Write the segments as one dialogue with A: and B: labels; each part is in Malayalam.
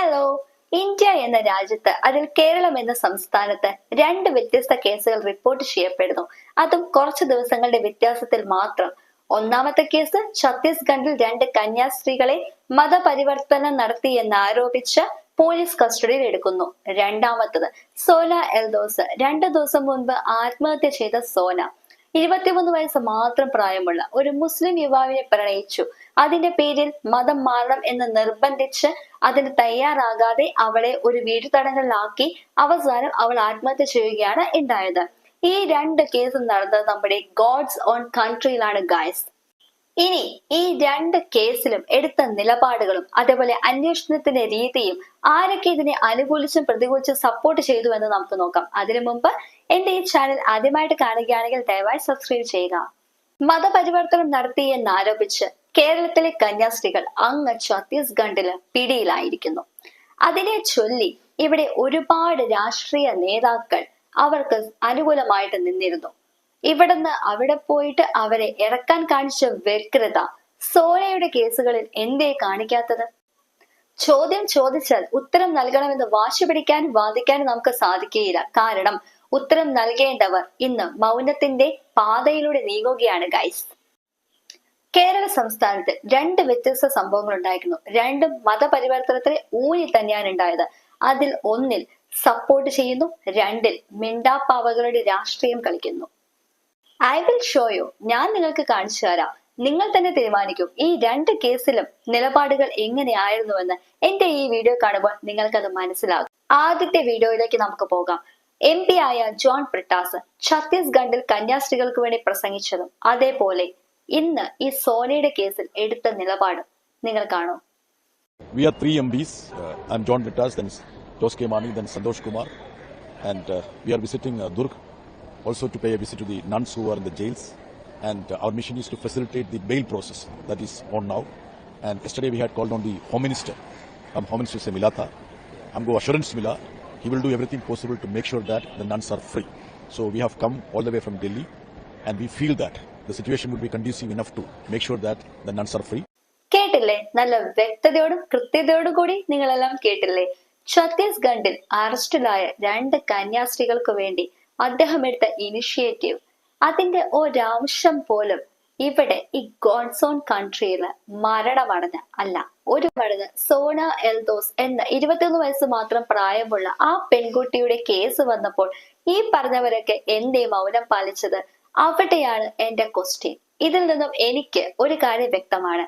A: ഹലോ ഇന്ത്യ എന്ന രാജ്യത്ത് അതിൽ കേരളം എന്ന സംസ്ഥാനത്ത് രണ്ട് വ്യത്യസ്ത കേസുകൾ റിപ്പോർട്ട് ചെയ്യപ്പെടുന്നു. അതും കുറച്ച് ദിവസങ്ങളുടെ വ്യത്യാസത്തിൽ മാത്രം. ഒന്നാമത്തെ കേസ് ഛത്തീസ്ഗഡിൽ രണ്ട് കന്യാസ്ത്രീകളെ മതപരിവർത്തനം നടത്തി എന്നാരോപിച്ച് പോലീസ് കസ്റ്റഡിയിൽ എടുക്കുന്നു. രണ്ടാമത്തത് സോന എൽദോസ്. രണ്ടു ദിവസം മുൻപ് ആത്മഹത്യ ചെയ്ത സോന. ഇരുപത്തിമൂന്ന് വയസ്സ് മാത്രം പ്രായമുള്ള ഒരു മുസ്ലിം യുവാവിനെ പ്രണയിച്ചു. അതിന്റെ പേരിൽ മതം മാറണം എന്ന് നിർബന്ധിച്ച് അതിന് തയ്യാറാകാതെ അവളെ ഒരു വീട്ടുതടങ്കലിലാക്കി അവസാനം അവൾ ആത്മഹത്യ ചെയ്യുകയാണ് ഉണ്ടായത്. ഈ രണ്ട് കേസും നടന്നത് നമ്മുടെ ഗോഡ്സ് ഓൺ കൺട്രിയിലാണ് ഗായ്സ് ഇനി ഈ രണ്ട് കേസിലും എടുത്ത നിലപാടുകളും അതേപോലെ അന്വേഷണത്തിന്റെ രീതിയും ആരൊക്കെ ഇതിനെ അനുകൂലിച്ചും പ്രതികൂലിച്ചും സപ്പോർട്ട് ചെയ്തു എന്ന് നമുക്ക് നോക്കാം. അതിനു മുമ്പ് എന്റെ ഈ ചാനൽ ആദ്യമായിട്ട് കാണുകയാണെങ്കിൽ ദയവായി സബ്സ്ക്രൈബ് ചെയ്യുക. മതപരിവർത്തനം നടത്തി എന്നാരോപിച്ച് കേരളത്തിലെ കന്യാസ്ത്രീകൾ അങ്ങ് ഛത്തീസ്ഗഡിൽ പിടിയിലായിരിക്കുന്നു. അതിനെ ചൊല്ലി ഇവിടെ ഒരുപാട് രാഷ്ട്രീയ നേതാക്കൾ അവർക്ക് അനുകൂലമായിട്ട് നിന്നിരുന്നു. ഇവിടുന്ന് അവിടെ പോയിട്ട് അവരെ ഇറക്കാൻ കാണിച്ച വ്യഗ്രത സോനയുടെ കേസുകളിൽ എന്തേ കാണിക്കാത്തത്? ചോദ്യം ചോദിച്ചാൽ ഉത്തരം നൽകണമെന്ന് വാശി പിടിക്കാനും വാദിക്കാനും നമുക്ക് സാധിക്കുകയില്ല. കാരണം ഉത്തരം നൽകേണ്ടവർ ഇന്ന് മൗനത്തിന്റെ പാതയിലൂടെ നീങ്ങുകയാണ് ഗൈസ് കേരള സംസ്ഥാനത്ത് രണ്ട് വ്യത്യസ്ത സംഭവങ്ങൾ ഉണ്ടായിരുന്നു. രണ്ടും മതപരിവർത്തനത്തിന് ഊന്നി തന്നെയാണ് ഉണ്ടായത്. അതിൽ ഒന്നിൽ സപ്പോർട്ട് ചെയ്യുന്നു രണ്ടിൽ മിണ്ടാപ്പാവകളുടെ രാഷ്ട്രീയം കളിക്കുന്നു. ഐ വിൽ ഷോ യു ഞാൻ നിങ്ങൾക്ക് കാണിച്ചു തരാം നിങ്ങൾ തന്നെ തീരുമാനിക്കും ഈ രണ്ട് കേസിലും നിലപാടുകൾ എങ്ങനെയായിരുന്നുവെന്ന് എന്റെ ഈ വീഡിയോ കാണുമ്പോൾ നിങ്ങൾക്കത് മനസ്സിലാകും ആദ്യത്തെ വീഡിയോയിലേക്ക് നമുക്ക് പോകാം എം പി ആയ ജോൺ ബ്രിട്ടാസ് ഛത്തീസ്ഗഡിൽ കന്യാസ്ത്രീകൾക്ക് വേണ്ടി പ്രസംഗിച്ചതും അതേപോലെ ഇന്ന് ഈ സോനയുടെ കേസിൽ എടുത്ത നിലപാടും നിങ്ങൾ കാണൂ
B: We are three MPs. Uh, I'm John Vittas, then Tos K. Mani, then Santosh Kumar. And uh, we are visiting uh, also to pay a visit to the nuns who are in the jails. And our mission is to facilitate the bail process that is on now. And yesterday we had called on the Home Minister. I am Home Minister se mila tha. Humko assurance mila. He will do everything possible to make sure that the nuns are free. So we have come all the way from Delhi and we feel that the situation would be conducive enough to make sure that the nuns are free.
A: കേട്ടില്ലേ നല്ല വ്യക്തതയോടും കൃത്യതയോടും കൂടി നിങ്ങളെല്ലാം കേട്ടില്ലേ ഛത്തീസ്ഗഡിൽ അറസ്റ്റിലായ രണ്ട് കന്യാസ്ത്രീകൾക്കു വേണ്ടി അദ്ദേഹം എടുത്ത ഇനിഷ്യേറ്റീവ് അതിന്റെ ഒരംശം പോലും ഇവിടെ ഈ ഗോഡ്സോൺ കൺട്രിയിൽ മരണമടഞ്ഞ അല്ല. ഒരു മടങ്ങ് സോണ എൽദോസ് എന്ന ഇരുപത്തിയൊന്ന് വയസ്സ് മാത്രം പ്രായമുള്ള ആ പെൺകുട്ടിയുടെ കേസ് വന്നപ്പോൾ ഈ പറഞ്ഞവരൊക്കെ എന്തേ മൗനം പാലിച്ചത്? അവിടെയാണ് എന്റെ ക്വസ്റ്റ്യൻ ഇതിൽ നിന്നും എനിക്ക് ഒരു കാര്യം വ്യക്തമാണ്.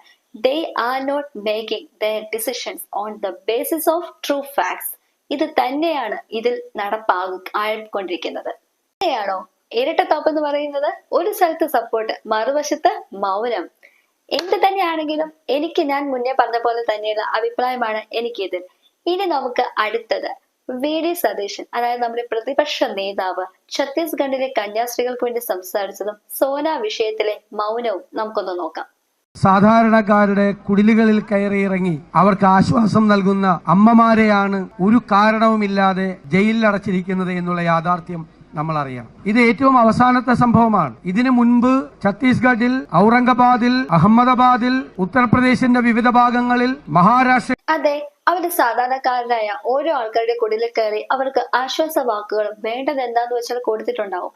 A: They are not making the decisions on the basis of true facts ഇത് തന്നെയാണ് ഇതിൽ നടപ്പാകും ആയിക്കൊണ്ടിരിക്കുന്നത്. തന്നെയാണോ ഇരട്ടത്താപ്പ് എന്ന് പറയുന്നത് ഒരു സ്ഥലത്ത് സപ്പോർട്ട് മറുവശത്ത് മൗനം. എന്ത് തന്നെയാണെങ്കിലും എനിക്ക് ഞാൻ മുന്നേ പറഞ്ഞ പോലെ തന്നെയുള്ള അഭിപ്രായമാണ് എനിക്കിതിൽ ഇനി നമുക്ക് അടുത്തത്. വി ഡി സതീശൻ അതായത് നമ്മുടെ പ്രതിപക്ഷ നേതാവ് ഛത്തീസ്ഗഡിലെ കന്യാസ്ത്രീകൾക്ക് വേണ്ടി സംസാരിച്ചതും സോന വിഷയത്തിലെ മൗനവും നമുക്കൊന്ന് നോക്കാം.
C: സാധാരണക്കാരുടെ കുടിലുകളിൽ കയറിയിറങ്ങി അവർക്ക് ആശ്വാസം നൽകുന്ന അമ്മമാരെയാണ് ഒരു കാരണവുമില്ലാതെ ജയിലിൽ അടച്ചിരിക്കുന്നത് എന്നുള്ള യാഥാർത്ഥ്യം നമ്മൾ അറിയണം ഇത് ഏറ്റവും അവസാനത്തെ സംഭവമാണ്. ഇതിനു മുൻപ് ഛത്തീസ്ഗഡിൽ ഔറംഗാബാദിൽ അഹമ്മദാബാദിൽ ഉത്തർപ്രദേശിന്റെ വിവിധ ഭാഗങ്ങളിൽ മഹാരാഷ്ട്ര
A: അതെ അവർ സാധാരണക്കാരനായ ഓരോ ആൾക്കാരുടെ കുടിലിൽ കയറി അവർക്ക് ആശ്വാസ വാക്കുകളും വേണ്ടത് എന്താന്ന് വെച്ചാൽ കൊടുത്തിട്ടുണ്ടാവും.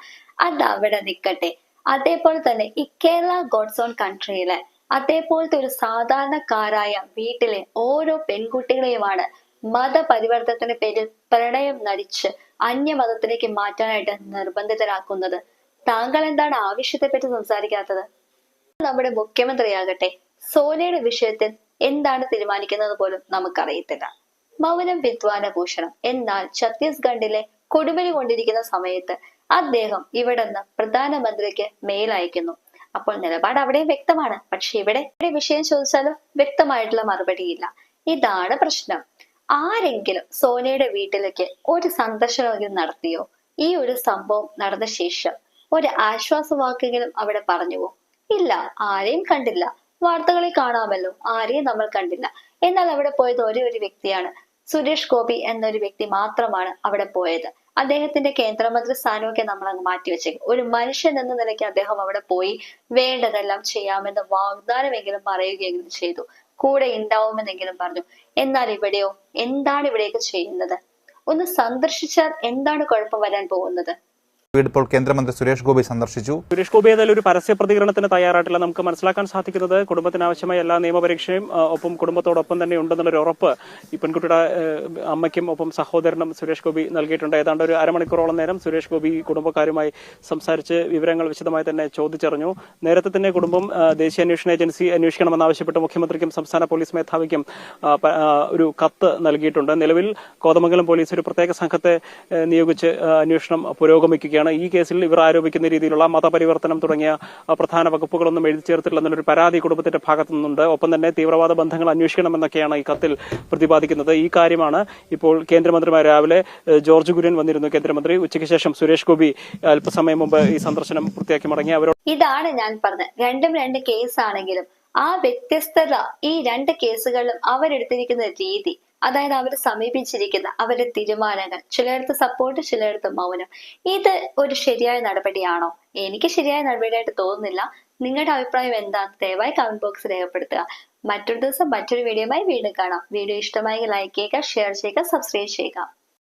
A: അത് അവിടെ നിൽക്കട്ടെ അതേപോലെ തന്നെ ഈ കേരള ഗോഡ്സ് ഓൺ കൺട്രിയിലെ അതേപോലത്തെ ഒരു സാധാരണക്കാരായ വീട്ടിലെ ഓരോ പെൺകുട്ടികളെയുമാണ് മതപരിവർത്തനത്തിന്റെ പേരിൽ പ്രണയം നടിച്ച് അന്യമതത്തിലേക്ക് മാറ്റാനായിട്ട് നിർബന്ധിതരാക്കുന്നത്. താങ്കൾ എന്താണ് ആവശ്യത്തെ പറ്റി സംസാരിക്കാത്തത്? നമ്മുടെ മുഖ്യമന്ത്രിയാകട്ടെ സോനയുടെ വിഷയത്തിൽ എന്താണ് തീരുമാനിക്കുന്നത് പോലും നമുക്കറിയത്തില്ല. മൗനം വിദ്വാന ഭൂഷണം. എന്നാൽ ഛത്തീസ്ഗഡിലെ കൊടുമലി കൊണ്ടിരിക്കുന്ന സമയത്ത് അദ്ദേഹം ഇവിടെ നിന്ന് പ്രധാനമന്ത്രിക്ക് മെയിൽ അയക്കുന്നു. അപ്പോൾ നിലപാട് അവിടെയും വ്യക്തമാണ്. പക്ഷെ ഇവിടെ വിഷയം ചോദിച്ചാലും വ്യക്തമായിട്ടുള്ള മറുപടിയില്ല. ഇതാണ് പ്രശ്നം. ആരെങ്കിലും സോനയുടെ വീട്ടിലേക്ക് ഒരു സന്ദർശനമെങ്കിലും നടത്തിയോ? ഈ ഒരു സംഭവം നടന്ന ശേഷം ഒരു ആശ്വാസവാക്കെങ്കിലും അവിടെ പറഞ്ഞുവോ? ഇല്ല ആരെയും കണ്ടില്ല. വാർത്തകളിൽ കാണാമല്ലോ ആരെയും നമ്മൾ കണ്ടില്ല. എന്നാൽ അവിടെ പോയത് ഒരേ ഒരു വ്യക്തിയാണ്. സുരേഷ് ഗോപി എന്നൊരു വ്യക്തി മാത്രമാണ് അവിടെ പോയത്. അദ്ദേഹത്തിന്റെ കേന്ദ്രമന്ത്രി സ്ഥാനമൊക്കെ നമ്മൾ അങ്ങ് മാറ്റിവെച്ചേക്കും ഒരു മനുഷ്യൻ എന്ന നിലയ്ക്ക് അദ്ദേഹം അവിടെ പോയി വേണ്ടതെല്ലാം ചെയ്യാമെന്ന് വാഗ്ദാനമെങ്കിലും പറയുകയെങ്കിലും ചെയ്തു. കൂടെ ഉണ്ടാവുമെന്നെങ്കിലും പറഞ്ഞു. എന്നാൽ ഇവിടെയോ? എന്താണ് ഇവിടെയൊക്കെ ചെയ്യുന്നത്? ഒന്ന് സന്ദർശിച്ചാൽ എന്താണ് കുഴപ്പം വരാൻ പോകുന്നത്?
D: വീട് ഇപ്പോൾ കേന്ദ്രമന്ത്രി സുരേഷ് ഗോപി സന്ദർശിച്ചു.
E: സുരേഷ് ഗോപി ഏതായാലും ഒരു പരസ്യ പ്രതികരണത്തിന് തയ്യാറായിട്ടില്ല. നമുക്ക് മനസ്സിലാക്കാൻ സാധിക്കുന്നത് കുടുംബത്തിന് ആവശ്യമായ എല്ലാ നിയമപരീക്ഷയും ഒപ്പം കുടുംബത്തോടൊപ്പം തന്നെ ഉണ്ടെന്നുള്ളൊരു ഉറപ്പ് ഈ പെൺകുട്ടിയുടെ അമ്മയ്ക്കും ഒപ്പം സഹോദരനും സുരേഷ് ഗോപി നൽകിയിട്ടുണ്ട്. ഏതാണ്ട് ഒരു അരമണിക്കൂറോളം നേരം സുരേഷ് ഗോപി കുടുംബക്കാരുമായി സംസാരിച്ച് വിവരങ്ങൾ വിശദമായി തന്നെ ചോദിച്ചറിഞ്ഞു. നേരത്തെ തന്നെ കുടുംബം ദേശീയ അന്വേഷണ ഏജൻസി അന്വേഷിക്കണമെന്നാവശ്യപ്പെട്ട് മുഖ്യമന്ത്രിക്കും സംസ്ഥാന പോലീസ് മേധാവിക്കും ഒരു കത്ത് നൽകിയിട്ടുണ്ട്. നിലവിൽ കോതമംഗലം പോലീസ് ഒരു പ്രത്യേക സംഘത്തെ നിയോഗിച്ച് അന്വേഷണം പുരോഗമിക്കുകയാണ്. ഈ കേസിൽ ഇവർ ആരോപിക്കുന്ന രീതിയിലുള്ള മതപരിവർത്തനം തുടങ്ങിയ പ്രധാന വകുപ്പുകളൊന്നും എഴുതി ചേർത്തിട്ടില്ല എന്നൊരു പരാതി കുടുംബത്തിന്റെ ഭാഗത്തു നിന്നുണ്ട് ഒപ്പം തന്നെ തീവ്രവാദ ബന്ധങ്ങൾ അന്വേഷിക്കണമെന്നൊക്കെയാണ് ഈ കത്തിൽ പ്രതിപാദിക്കുന്നത്. ഈ കാര്യമാണ് ഇപ്പോൾ കേന്ദ്രമന്ത്രിമാർ രാവിലെ ജോർജ് കുര്യൻ വന്നിരുന്നു. കേന്ദ്രമന്ത്രി ഉച്ചയ്ക്ക് ശേഷം സുരേഷ് ഗോപി അല്പസമയം മുമ്പ് ഈ സന്ദർശനം പൂർത്തിയാക്കി മടങ്ങി. അവരോട്
A: ഇതാണ് ഞാൻ പറഞ്ഞത്. രണ്ടും രണ്ട് കേസാണെങ്കിലും ആ വ്യത്യസ്തത ഈ രണ്ട് കേസുകളിലും അവരെടുത്തിരിക്കുന്ന രീതി അതായത് അവർ സമീപിച്ചിരിക്കുന്ന അവരുടെ തീരുമാനങ്ങൾ ചിലയിടത്ത് സപ്പോർട്ട് ചിലയിടത്ത് മൗനം. ഇത് ഒരു ശരിയായ നടപടിയാണോ? എനിക്ക് ശരിയായ നടപടിയായിട്ട് തോന്നുന്നില്ല. നിങ്ങളുടെ അഭിപ്രായം എന്താണ്? ദയവായി കമന്റ് ബോക്സ് രേഖപ്പെടുത്തുക. മറ്റൊരു ദിവസം മറ്റൊരു വീഡിയോയുമായി വീണ്ടും കാണാം. വീഡിയോ ഇഷ്ടമായെങ്കിൽ ലൈക്ക് ചെയ്യുക ഷെയർ ചെയ്യുക സബ്സ്ക്രൈബ് ചെയ്യുക.